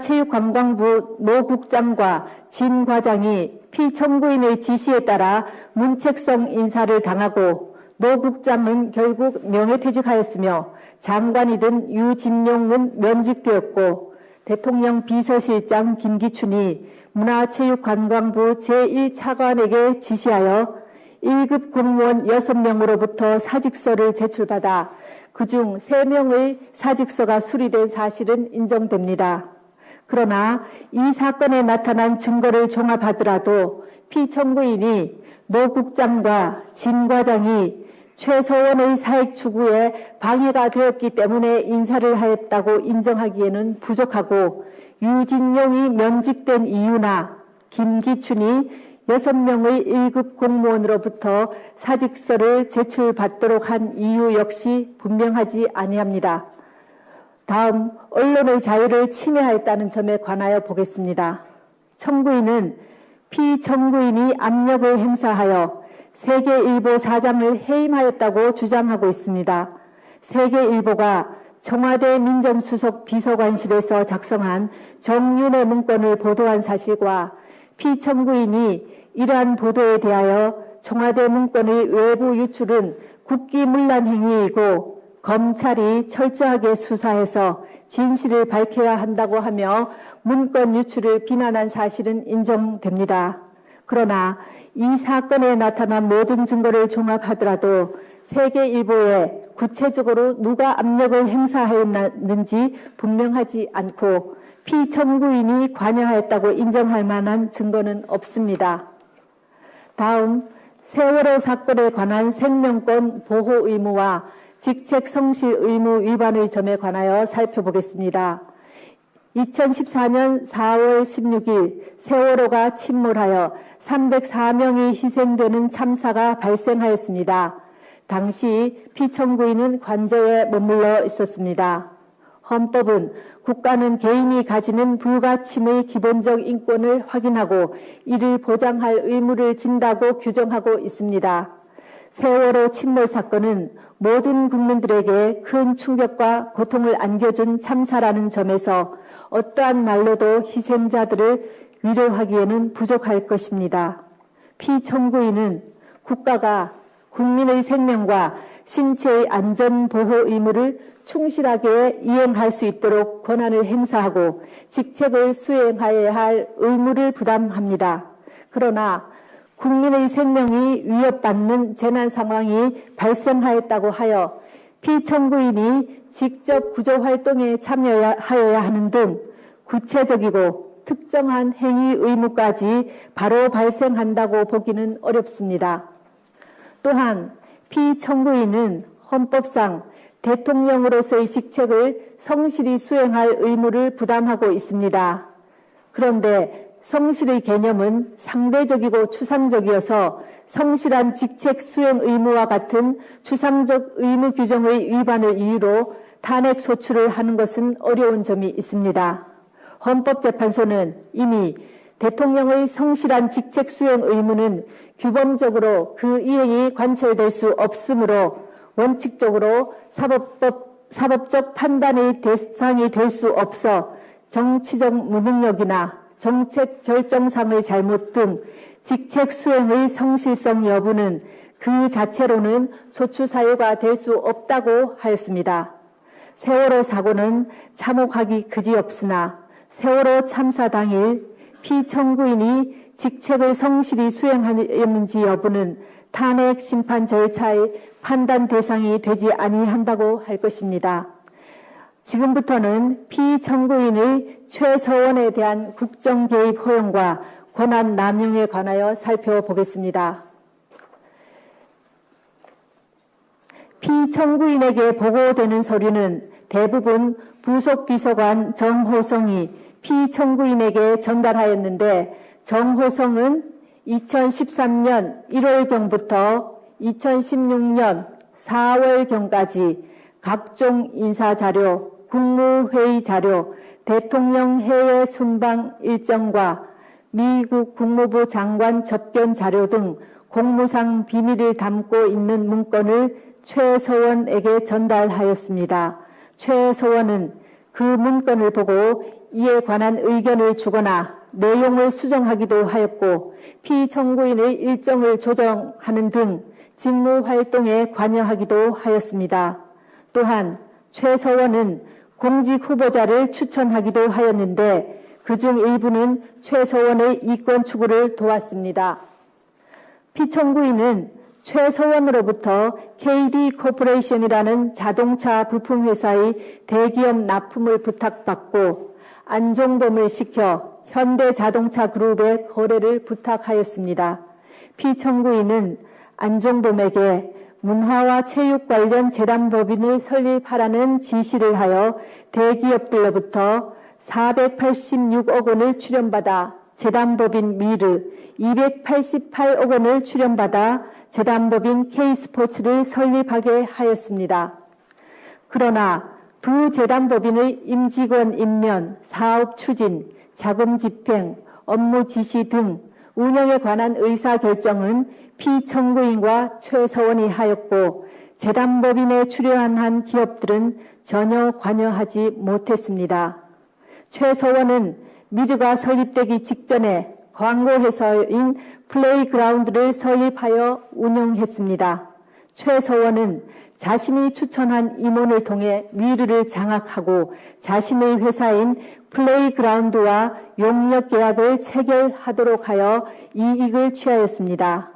체육관광부 노 국장과 진 과장이 피청구인의 지시에 따라 문책성 인사를 당하고 노 국장은 결국 명예퇴직하였으며 장관이 된 유진용은 면직되었고 대통령 비서실장 김기춘이 문화체육관광부 제1차관에게 지시하여 1급 공무원 6명으로부터 사직서를 제출받아 그중 3명의 사직서가 수리된 사실은 인정됩니다. 그러나 이 사건에 나타난 증거를 종합하더라도 피청구인이 노 국장과 진 과장이 최서원의 사익 추구에 방해가 되었기 때문에 인사를 하였다고 인정하기에는 부족하고 유진용이 면직된 이유나 김기춘이 6명의 1급 공무원으로부터 사직서를 제출받도록 한 이유 역시 분명하지 아니합니다. 다음 언론의 자유를 침해하였다는 점에 관하여 보겠습니다. 청구인은 피청구인이 압력을 행사하여 세계일보 사장을 해임하였다고 주장하고 있습니다. 세계일보가 청와대 민정수석 비서관실에서 작성한 정윤의 문건을 보도한 사실과 피청구인이 이러한 보도에 대하여 청와대 문건의 외부 유출은 국기문란 행위이고 검찰이 철저하게 수사해서 진실을 밝혀야 한다고 하며 문건 유출을 비난한 사실은 인정됩니다. 그러나 이 사건에 나타난 모든 증거를 종합하더라도 세계일보에 구체적으로 누가 압력을 행사하였는지 분명하지 않고 피청구인이 관여하였다고 인정할 만한 증거는 없습니다. 다음 세월호 사건에 관한 생명권 보호 의무와 직책 성실 의무 위반의 점에 관하여 살펴보겠습니다. 2014년 4월 16일 세월호가 침몰하여 304명이 희생되는 참사가 발생하였습니다. 당시 피청구인은 관저에 머물러 있었습니다. 헌법은 국가는 개인이 가지는 불가침의 기본적 인권을 확인하고 이를 보장할 의무를 진다고 규정하고 있습니다. 세월호 침몰 사건은 모든 국민들에게 큰 충격과 고통을 안겨준 참사라는 점에서 어떠한 말로도 희생자들을 위로하기에는 부족할 것입니다. 피청구인은 국가가 국민의 생명과 신체의 안전 보호 의무를 충실하게 이행할 수 있도록 권한을 행사하고 직책을 수행하여야 할 의무를 부담합니다. 그러나 국민의 생명이 위협받는 재난 상황이 발생하였다고 하여 피청구인이 직접 구조 활동에 참여하여야 하는 등 구체적이고 특정한 행위 의무까지 바로 발생한다고 보기는 어렵습니다. 또한 피청구인은 헌법상 대통령으로서의 직책을 성실히 수행할 의무를 부담하고 있습니다. 그런데 성실의 개념은 상대적이고 추상적이어서 성실한 직책 수행 의무와 같은 추상적 의무 규정의 위반을 이유로 탄핵 소추를 하는 것은 어려운 점이 있습니다. 헌법재판소는 이미 대통령의 성실한 직책 수행 의무는 규범적으로 그 이행이 관철될 수 없으므로 원칙적으로 사법법, 사법적 판단의 대상이 될 수 없어 정치적 무능력이나 정책 결정상의 잘못 등 직책 수행의 성실성 여부는 그 자체로는 소추 사유가 될 수 없다고 하였습니다. 세월호 사고는 참혹하기 그지없으나 세월호 참사 당일 피청구인이 직책을 성실히 수행하였는지 여부는 탄핵 심판 절차의 판단 대상이 되지 아니한다고 할 것입니다. 지금부터는 피청구인의 최서원에 대한 국정 개입 허용과 권한 남용에 관하여 살펴보겠습니다. 피청구인에게 보고되는 서류는 대부분 부속 비서관 정호성이 피청구인에게 전달하였는데 정호성은 2013년 1월경부터 2016년 4월경까지 각종 인사자료, 국무회의 자료, 대통령 해외 순방 일정과 미국 국무부 장관 접견 자료 등 공무상 비밀을 담고 있는 문건을 최서원에게 전달하였습니다. 최서원은 그 문건을 보고 이에 관한 의견을 주거나 내용을 수정하기도 하였고 피청구인의 일정을 조정하는 등 직무 활동에 관여하기도 하였습니다. 또한 최서원은 공직 후보자를 추천하기도 하였는데 그중 일부는 최서원의 이권 추구를 도왔습니다. 피청구인은 최서원으로부터 KD 코퍼레이션이라는 자동차 부품 회사의 대기업 납품을 부탁받고 안종범을 시켜 현대자동차 그룹의 거래를 부탁하였습니다. 피청구인은 안종범에게 문화와 체육 관련 재단법인을 설립하라는 지시를 하여 대기업들로부터 486억 원을 출연받아 재단법인 미르, 288억 원을 출연받아 재단법인 K스포츠를 설립하게 하였습니다. 그러나 두 재단법인의 임직원 임면, 사업 추진, 자금 집행, 업무 지시 등 운영에 관한 의사 결정은 피청구인과 최서원이 하였고 재단법인에 출연한 기업들은 전혀 관여하지 못했습니다. 최서원은 미르가 설립되기 직전에 광고회사인 플레이그라운드를 설립하여 운영했습니다. 최서원은 자신이 추천한 임원을 통해 미르를 장악하고 자신의 회사인 플레이그라운드와 용역 계약을 체결하도록 하여 이익을 취하였습니다.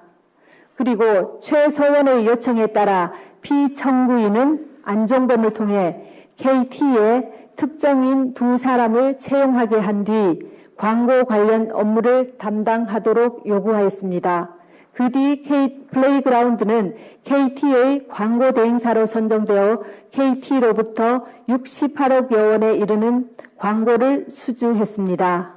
그리고 최서원의 요청에 따라 피청구인은 안종범을 통해 KT에 특정인 두 사람을 채용하게 한 뒤 광고 관련 업무를 담당하도록 요구하였습니다. 그 뒤 플레이그라운드는 KT의 광고 대행사로 선정되어 KT로부터 68억여 원에 이르는 광고를 수주했습니다.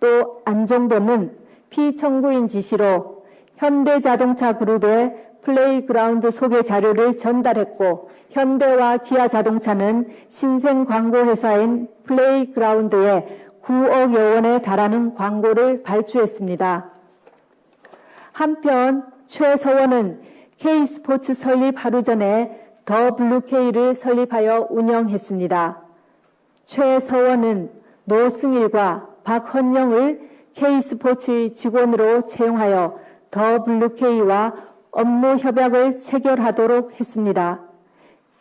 또 안종범은 피청구인 지시로 현대자동차 그룹의 플레이그라운드 소개 자료를 전달했고 현대와 기아자동차는 신생 광고 회사인 플레이그라운드에 9억여 원에 달하는 광고를 발주했습니다. 한편 최서원은 K스포츠 설립 하루 전에 더 블루케이를 설립하여 운영했습니다. 최서원은 노승일과 박헌영을 K스포츠의 직원으로 채용하여 더 블루케이와 업무 협약을 체결하도록 했습니다.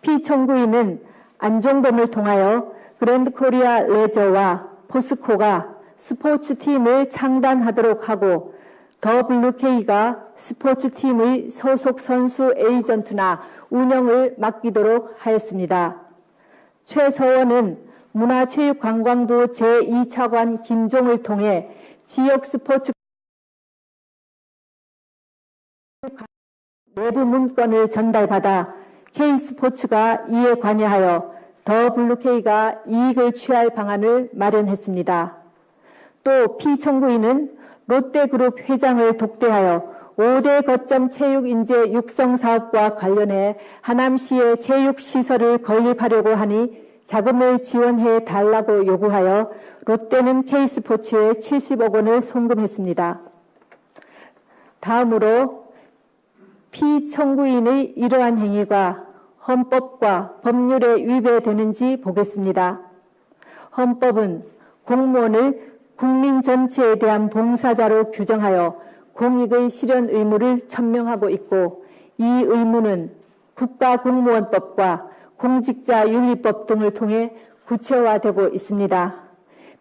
피청구인은 안종범을 통하여 그랜드 코리아 레저와 포스코가 스포츠팀을 창단하도록 하고 더 블루케이가 스포츠 팀의 소속 선수 에이전트나 운영을 맡기도록 하였습니다. 최서원은 문화체육관광부 제2차관 김종을 통해 지역 스포츠 내부 문건을 전달받아 K스포츠가 이에 관여하여 더 블루케이가 이익을 취할 방안을 마련했습니다. 또 피청구인은 롯데그룹 회장을 독대하여 5대 거점 체육 인재 육성 사업과 관련해 하남시의 체육 시설을 건립하려고 하니 자금을 지원해 달라고 요구하여 롯데는 K스포츠에 70억 원을 송금했습니다. 다음으로 피청구인의 이러한 행위가 헌법과 법률에 위배되는지 보겠습니다. 헌법은 공무원을 국민 전체에 대한 봉사자로 규정하여 공익의 실현 의무를 천명하고 있고 이 의무는 국가공무원법과 공직자윤리법 등을 통해 구체화되고 있습니다.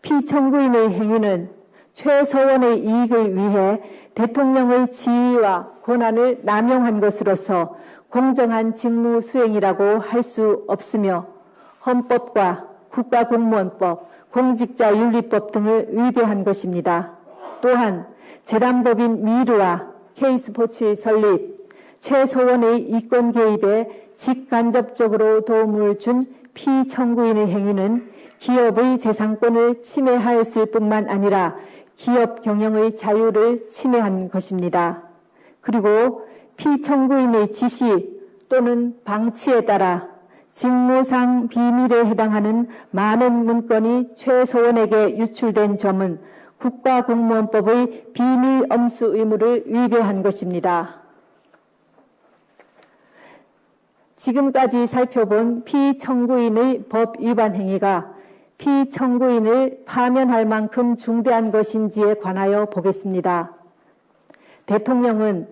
피청구인의 행위는 최서원의 이익을 위해 대통령의 지위와 권한을 남용한 것으로서 공정한 직무 수행이라고 할 수 없으며 헌법과 국가공무원법, 공직자윤리법 등을 위배한 것입니다. 또한 재단법인 미르와 K스포츠의 설립, 최소원의 이권 개입에 직간접적으로 도움을 준 피청구인의 행위는 기업의 재산권을 침해하였을 뿐만 아니라 기업 경영의 자유를 침해한 것입니다. 그리고 피청구인의 지시 또는 방치에 따라 직무상 비밀에 해당하는 많은 문건이 최소원에게 유출된 점은 국가공무원법의 비밀 엄수 의무를 위배한 것입니다. 지금까지 살펴본 피청구인의 법 위반 행위가 피청구인을 파면할 만큼 중대한 것인지에 관하여 보겠습니다. 대통령은